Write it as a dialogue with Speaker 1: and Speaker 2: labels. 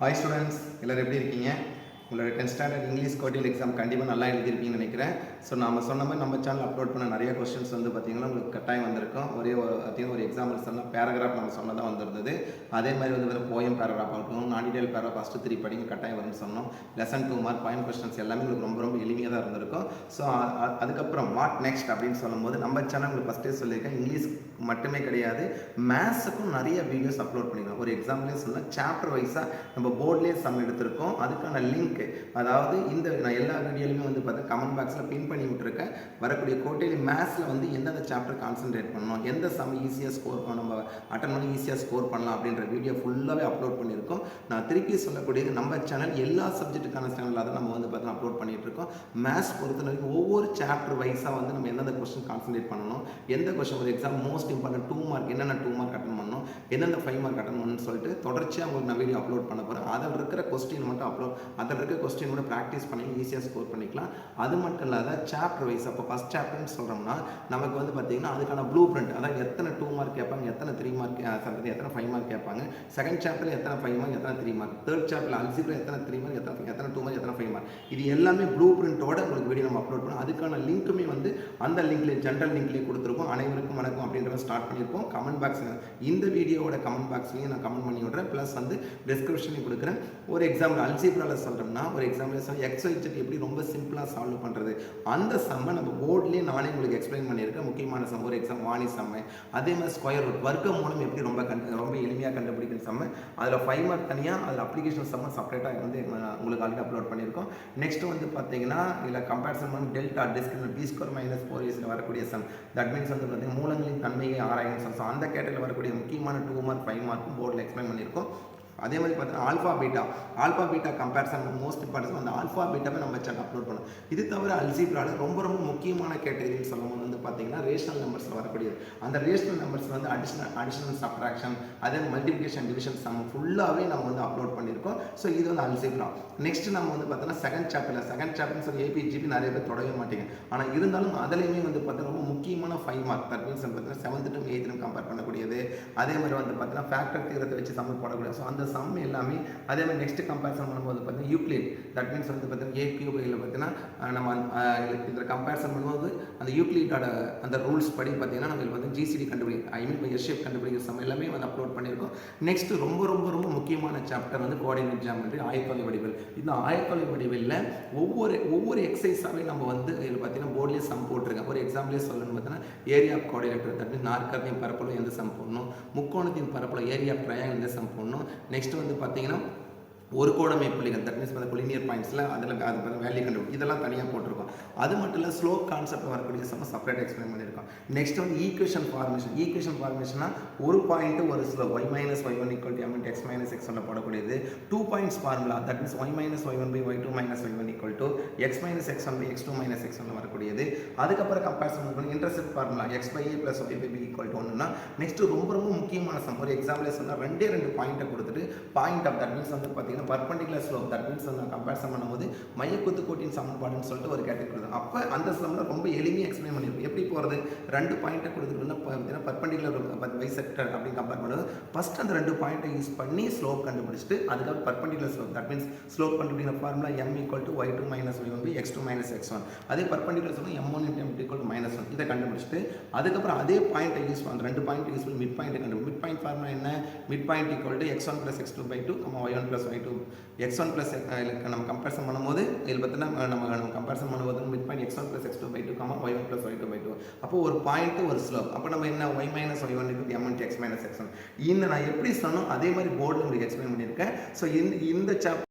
Speaker 1: Hi students எல்லோரும் எப்படி இருக்கீங்க? உங்களோட tenth standard English quarterly exam கண்டிப்பாக நல்லா எழுதிருப்பீங்கன்னு நினைக்கிறேன். ஸோ நம்ம சொன்ன மாதிரி நம்ம சேனல் அப்லோட் பண்ண நிறைய கொஸ்டின்ஸ் வந்து பார்த்தீங்கன்னா உங்களுக்கு கட்டாயம் வந்திருக்கும். ஒரே ஒரு ஒரு எக்ஸாம்பிள் சொன்னால் பேராகிராஃப் நம்ம சொன்னதாக வந்திருந்தது. அதே மாதிரி வந்து போயம் பேராகிராஃப் ஆகட்டும் நான் டீடைல் பேராகிராஃப் ஃபஸ்ட்டு த்ரீ படிங்க கட்டாயம் வரும்னு சொன்னோம். Lesson two mark point questions எல்லாமே உங்களுக்கு ரொம்ப ரொம்ப எளிமையாக தான் இருந்திருக்கும். ஸோ அதுக்கப்புறம் வாட் நெக்ஸ்ட் அப்படின்னு சொல்லும்போது நம்ம சேனல் உங்களுக்கு ஃபஸ்ட்டே சொல்லியிருக்கேன். இங்கிலீஷ் மட்டுமே கிடையாது. மேத்ஸுக்கும் நிறைய வீடியோஸ் அப்லோட் பண்ணிக்கலாம் ஒரு எக்ஸாம்பிளே சொன்னால் சாப்டர் வைஸாக நம்ம போர்ட்லேயே சம் எடுத்திருக்கோம். அதுக்கான லிங்க் அதாவது இந்த நான் எல்லா வீடியோலையுமே வந்து பார்த்தா கமெண்ட் பாக்ஸில் பின் பண்ணி விட்ருக்கேன் வரக்கூடிய கோட்டையில் மேத்ஸில் வந்து எந்தெந்த சாப்டர் கான்சென்ட்ரேட் பண்ணணும் எந்த சம் ஈஸியாக ஸ்கோர் பண்ண நம்ம அட்டன் பண்ணி ஈஸியாக ஸ்கோர் பண்ணலாம் அப்படின்ற வீடியோ ஃபுல்லாகவே அப்லோட் பண்ணியிருக்கோம். நான் திருப்பி சொல்லக்கூடியது நம்ம சேனல் எல்லா சப்ஜெக்ட்டுக்கான சேனலாக தான் நம்ம வந்து பார்த்தா அப்லோட் பண்ணிட்டு இருக்கோம் மேத்ஸ் பொறுத்த வரைக்கும் ஒவ்வொரு சாப்டர் வைஸாக வந்து நம்ம எந்தெந்த கொஸ்டின் கான்சென்ட்ரேட் பண்ணணும் எந்த கொஸ்டின் ஒரு exam most important two mark என்னென்ன டூ மார்க் அட்டன் எந்தெந்த ஃபைவ் மார்க் அட்டன் பண்ணணும்னு சொல்லிட்டு தொடர்ச்சியாக உங்களுக்கு நான் வீடியோ அப்லோட் பண்ண போகிறேன் அதில் இருக்கிற கொஸ்டின் மட்டும் அப்லோட் அதில் இருக்கிற கொஸ்டின் கூட ப்ராக்டிஸ் பண்ணி ஈஸியாக ஸ்கோர் பண்ணிக்கலாம். அது மட்டும் இல்லாத சாப்டர் வைஸ் அப்போ ஃபஸ்ட் சாப்டர்னு சொல்கிறோம்னா நமக்கு வந்து பார்த்தீங்கன்னா அதுக்கான ப்ளூ பிரிண்ட் அதாவது எத்தனை டூ மார்க் கேட்பாங்க எத்தனை த்ரீ மார்க் சாரி எத்தனை ஃபைவ் மார்க் கேட்பாங்க செகண்ட் சாப்டர் எத்தனை ஃபைவ் மார்க் எத்தனை three mark third chapter algebra எத்தனை த்ரீ மார்க் எத்தனை எத்தனை டூ மார்க் எத்தனை ஃபைவ் மார்க் இது எல்லாமே ப்ளூ பிரிண்ட்டோட உங்களுக்கு வீடியோ அப்லோட் பண்ணோம் அதுக்கான லிங்க்குமே வந்து அந்த லிங்க்லேயே ஜென்ரல் லிங்க்லேயே கொடுத்துருக்கோம். அனைவருக்கும் வணக்கம் அப்படின்றத ஸ்டார்ட் பண்ணியிருக்கோம். கமெண்ட் பாக்ஸ் இந்த வீடியோவோட கமெண்ட் பாக்ஸ்லையும் நான் கமெண்ட் பண்ணி விட்றேன். ப்ளஸ் வந்து டிஸ்கிரிப்ஷனையும் கொடுக்குறேன். ஒரு எக்ஸாம்பிள் அல்ஜிபிளாவில் சொல்கிறோம்னா ஒரு எக்ஸாம்பிள் எக்ஸ் ஒய்ஜெட் எப்படி ரொம்ப சிம்பிளாக சால்வ் பண்ணுறது அந்த சம்மை நம்ம போர்ட்லேயே நானே உங்களுக்கு எக்ஸ்பிளைன் பண்ணியிருக்கேன். முக்கியமான சம் ஒரு எக்ஸாம் வாணி சம்மை அதே மாதிரி ஸ்கொயர் ரூட் வர்க்க மூலம் எப்படி ரொம்ப கண்டு ரொம்ப எளிமையாக கண்டுபிடிக்கிற சம்மை அதில் ஃபைவ் மார்க் தனியாக அதில் அப்ளிகேஷன் சம்மை செப்பரேட்டாக வந்து உங்களுக்கு ஆல்ரெடி அப்லோட் பண்ணியிருக்கோம். நெக்ஸ்ட் வந்து பார்த்தீங்கன்னா இதில் கம்பேரிசன் சமம் delta discriminant B square minus four இயர்ஸில் வரக்கூடிய சம் தட் மீன்ஸ் வந்து பார்த்தீங்கன்னா மூலங்களின் தன்மையை ஆராயும் சம் ஸோ அந்த கேட்டரியில் வரக்கூடிய முக்கியமான டூ மார்க் ஃபைவ் மார்க்கும் போர்டில் எக்ஸ்பிளைன் பண்ணியிருக்கோம். அதே மாதிரி பார்த்தீங்கன்னா alpha beta alpha beta comparison most importance அந்த ஆல்ஃபா பீட்டாவை நம்ம சேனல் அப்லோட் பண்ணோம் இது தவிர அல்ஜிப்ரால ரொம்ப ரொம்ப முக்கியமான கேட்டகரின்னு சொல்லும்போது வந்து பார்த்தீங்கன்னா ரேஷனல் நம்பர்ஸில் வரக்கூடியது. அந்த ரேஷனல் நம்பர்ஸ் வந்து அடிஷனல் அடிஷனல் சப்ராக்ஷன் அதே மல்டிபிகேஷன் டிவிஷன் சம் ஃபுல்லாகவே நம்ம வந்து அப்லோட் பண்ணியிருக்கோம். ஸோ இது வந்து அல்ஜிப்ரா நெக்ஸ்ட் நம்ம வந்து பார்த்தோன்னா செகண்ட் சாப்டரில் செகண்ட் சாப்டர்னு சொல்லி ஏபிஜிபி நிறைய பேர் தொடவே மாட்டேங்க ஆனால் இருந்தாலும் அதுலேயுமே வந்து பார்த்தீங்கன்னா ரொம்ப முக்கியமான ஃபைவ் மார்க் தட் மீன்ஸ் பார்த்தீங்கன்னா செவன்த் டு எயித்துன்னு கம்பேர் பண்ணக்கூடியது. அதே மாதிரி வந்து பார்த்தீங்கன்னா ஃபேக்டர் தீரத்தை வச்சு சம்மர் போடக்கூடியது ஸோ அந்த சம் எல்லாமே அதே மாதிரி நெக்ஸ்ட் கம்பேரிசன் பண்ணும்போது பார்த்தீங்கன்னா யூக்ளிட் தட் மீன்ஸ் வந்து பார்த்தீங்கன்னா ஏ கியூப் இதில் பார்த்தீங்கன்னா நம்ம இதில் கம்பேரிசன் பண்ணும்போது அந்த யூக்ளிட்டோட அந்த ரூல்ஸ் படி பார்த்தீங்கன்னா நம்ம வந்து ஜிசிடி கண்டுபிடி ஐ மீன் எஸ்ஷேப் கண்டுபிடிக்கிற சம் எல்லாமே வந்து அப்லோட் பண்ணியிருக்கோம். நெக்ஸ்ட் ரொம்ப ரொம்ப ரொம்ப முக்கியமான சாப்டர் வந்து கோஆர்டினேட் ஜாமெட்ரி ஆயத்தொலை வடிவில். இந்த ஆயத்தொலை வடிவில் ஒவ்வொரு ஒவ்வொரு எக்ஸசைஸாகவே நம்ம வந்து இதில் பார்த்தீங்கன்னா போர்ட்லேயே சம் போட்டிருக்கேன் ஒரு எக்ஸாம்பிளே சொல்லணும்னு பார்த்தீங்கன்னா area of coordinator that means நாற்கரத்தின் பரப்பளவு எந்த சம் போடணும் முக்கோணத்தின் பரப்பளவு ஏரியா ஆஃப் ட்ரையாங்கிள் எந்த சம் போடணும் நெக்ஸ்ட் வந்து பார்த்தீங்கன்னா ஒரு கோடமை புள்ளிகள் தட் மீன்ஸ் அந்த கொலினியர் பாயிண்ட்ஸில் அதில் அது வந்து வேல்யூ கண்டுபிடி இதெல்லாம் தனியாக போட்டிருக்கோம். அது மட்டும் இல்லை ஸ்லோ கான்செப்ட் வரக்கூடிய சம செப்பரேட் எக்ஸ்பிளைன் பண்ணியிருக்கோம். நெக்ஸ்ட் வந்து ஈக்குவேஷன் ஃபார்மேஷன் ஈக்குவேஷன் ஃபார்மேஷனா ஒரு பாயிண்ட் ஒரு slope Y minus Y one equal to M X minus X ஒன்று போடக்கூடியது two points formula that means Y minus Y one by Y two minus Y one equal to X minus X one by X two minus X ஒன்று வரக்கூடியது. அதுக்கப்புறம் comparison பண்ணி intercept formula X by A plus Y by B equal to ஒன்றுனா next ரொம்ப ரொம்ப முக்கியமான some ஒரு எக்ஸாம்பிளே சொன்னால் ரெண்டே ரெண்டு பாயிண்ட்டை கொடுத்துட்டு பாயிண்ட் ஆஃப் தட் மீன்ஸ் வந்து பார்த்தீங்கன்னா பர்பண்டிகுலர் ஸ்லோப் தட் மீன்ஸ் நான் கம்பேரிசன் பண்ணும்போது மையக்குத்து கோட்டின் சமன்பாடுன்னு சொல்லிட்டு ஒரு கேட்டகரி கொடுத்தோம் அப்போ அந்த சம்மில் ரொம்ப எளிமையாக எக்ஸ்பிளைன் பண்ணியிருக்கோம் எப்படி போகிறது ரெண்டு பாயிண்ட்டை கொடுத்துட்டு பார்த்தீங்கன்னா பர்பண்டிகுலர் பைசெக்டர் அப்படின்னு கம்பேர் பண்ணும்போது ஃபஸ்ட் அந்த ரெண்டு பாயிண்ட்டை யூஸ் பண்ணி ஸ்லோப் கண்டுபிடிச்சிட்டு அதுக்கப்புறம் perpendicular slope that means slope கண்டுபிடிக்கிற formula M equal to Y two minus Y one by X two minus X one அதே perpendicular slope M one M equal to minus one இதை கண்டுபிடிச்சிட்டு அதுக்கப்புறம் அதே பாயிண்ட்டை யூஸ் பண்ண ரெண்டு பாயிண்ட் யூஸ் பண்ணி மிட் பாயிண்ட் கண்டுபிடி மிட் பாயிண்ட் ஃபார்முலா என்ன? Mid point equal to X one plus X two by two Y one plus Y two X one plus நம்ம கம்பேரிசன் பண்ணும்போது இதில் பார்த்தீங்கன்னா நம்ம நம்ம கம்பேரிசன் பண்ணும்போது mid point X one plus X two by two comma Y one plus Y two by two அப்போ ஒரு point ஒரு ஸ்லோப் அப்போ நம்ம என்ன ஒய் மைனஸ் ஒய் ஒன் இருக்குது M X minus X one இந்த நான் எப்படி சொன்னோம் அதே மாதிரி போர்டில் உங்களுக்கு எக்ஸ்பிளைன் பண்ணியிருக்கேன். ஸோ இந்த இந்த சாப்